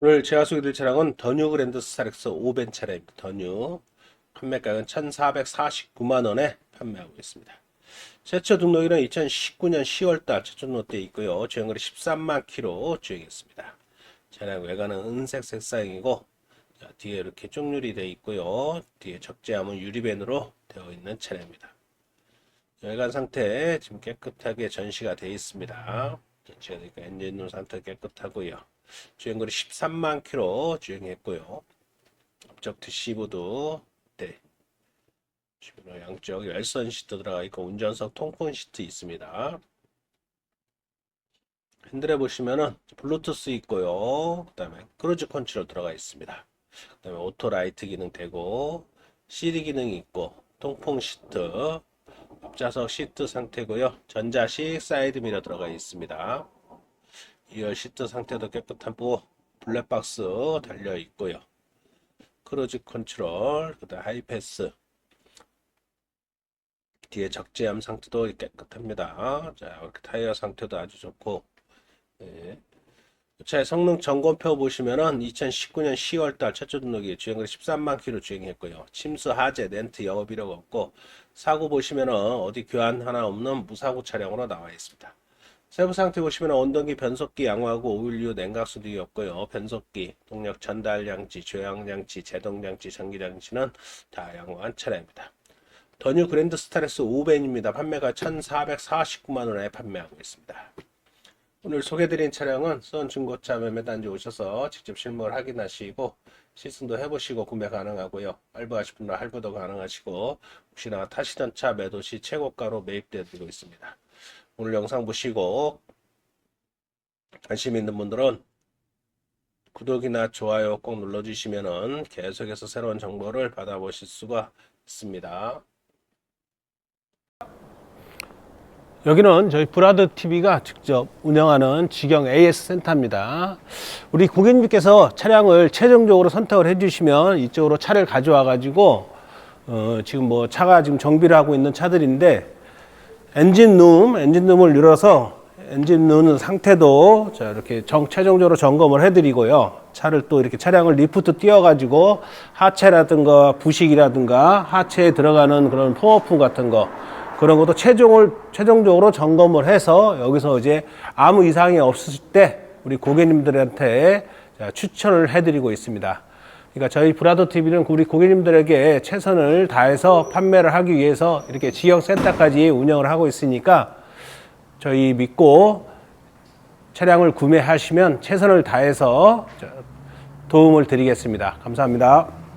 오늘 제가 소개드릴 차량은 더뉴 그랜드 스타렉스 5벤 차량입니다. 더뉴 판매가는 1,449만 원에 판매하고 있습니다. 최초 등록일은 2019년 10월달 최초 등록돼 있고요. 주행거리 13만 킬로 주행했습니다. 차량 외관은 은색 색상이고 자, 뒤에 이렇게 쪽률이 되어 있고요. 뒤에 적재함은 유리벤으로 되어 있는 차량입니다. 외관 상태 지금 깨끗하게 전시가 되어 있습니다. 전시가 되니까 엔진룸 상태 깨끗하고요. 주행거리 13만 킬로 주행했고요. 앞쪽 드시보드 네. 주변으로 양쪽 열선 시트 들어가 있고 운전석 통풍 시트 있습니다. 핸들에 보시면은 블루투스 있고요. 그 다음에 크루즈 컨트롤 들어가 있습니다. 그 다음에 오토 라이트 기능 되고 CD 기능이 있고 통풍 시트 앞좌석 시트 상태고요. 전자식 사이드 미러 들어가 있습니다. 2열 시트 상태도 깨끗하고 블랙박스 달려 있고요. 크루즈 컨트롤, 그다음 하이패스. 뒤에 적재함 상태도 깨끗합니다. 자, 이렇게 타이어 상태도 아주 좋고. 네. 차의 성능 점검표 보시면은 2019년 10월달 최초 등록이 주행거리 13만 킬로 주행했고요. 침수 하재 렌트 영업 이력 없고 사고 보시면은 어디 교환 하나 없는 무사고 차량으로 나와 있습니다. 세부 상태 보시면 원동기 변속기 양호하고 오일류 냉각수도 없고요. 변속기, 동력 전달 장치, 조향 장치, 제동 장치, 전기 장치는 다 양호한 차량입니다. 더뉴 그랜드 스타렉스 5벤입니다. 판매가 1,449만 원에 판매하고 있습니다. 오늘 소개드린 차량은 선 중고차 매매단지 오셔서 직접 실물 확인하시고 시승도 해보시고 구매 가능하고요. 할부하실 분은 할부도 가능하시고 혹시나 타시던 차 매도 시 최고가로 매입되어 드리고 있습니다. 오늘 영상 보시고 관심 있는 분들은 구독이나 좋아요 꼭 눌러주시면은 계속해서 새로운 정보를 받아보실 수가 있습니다. 여기는 저희 브라드 TV가 직접 운영하는 직영 AS 센터입니다. 우리 고객님께서 차량을 최종적으로 선택을 해주시면 이쪽으로 차를 가져와 가지고 어, 지금 뭐 차가 지금 정비를 하고 있는 차들인데 엔진룸, 엔진룸을 열어서 엔진룸 상태도 자 이렇게 정, 최종적으로 점검을 해드리고요. 차를 또 이렇게 차량을 리프트 띄워가지고 하체라든가 부식이라든가 하체에 들어가는 그런 폼오프 같은 거 그런 것도 최종을 최종적으로 점검을 해서 여기서 이제 아무 이상이 없을 때 우리 고객님들한테 자, 추천을 해드리고 있습니다. 그러니까 저희 브라더 TV는 우리 고객님들에게 최선을 다해서 판매를 하기 위해서 이렇게 지역 센터까지 운영을 하고 있으니까 저희 믿고 차량을 구매하시면 최선을 다해서 도움을 드리겠습니다. 감사합니다.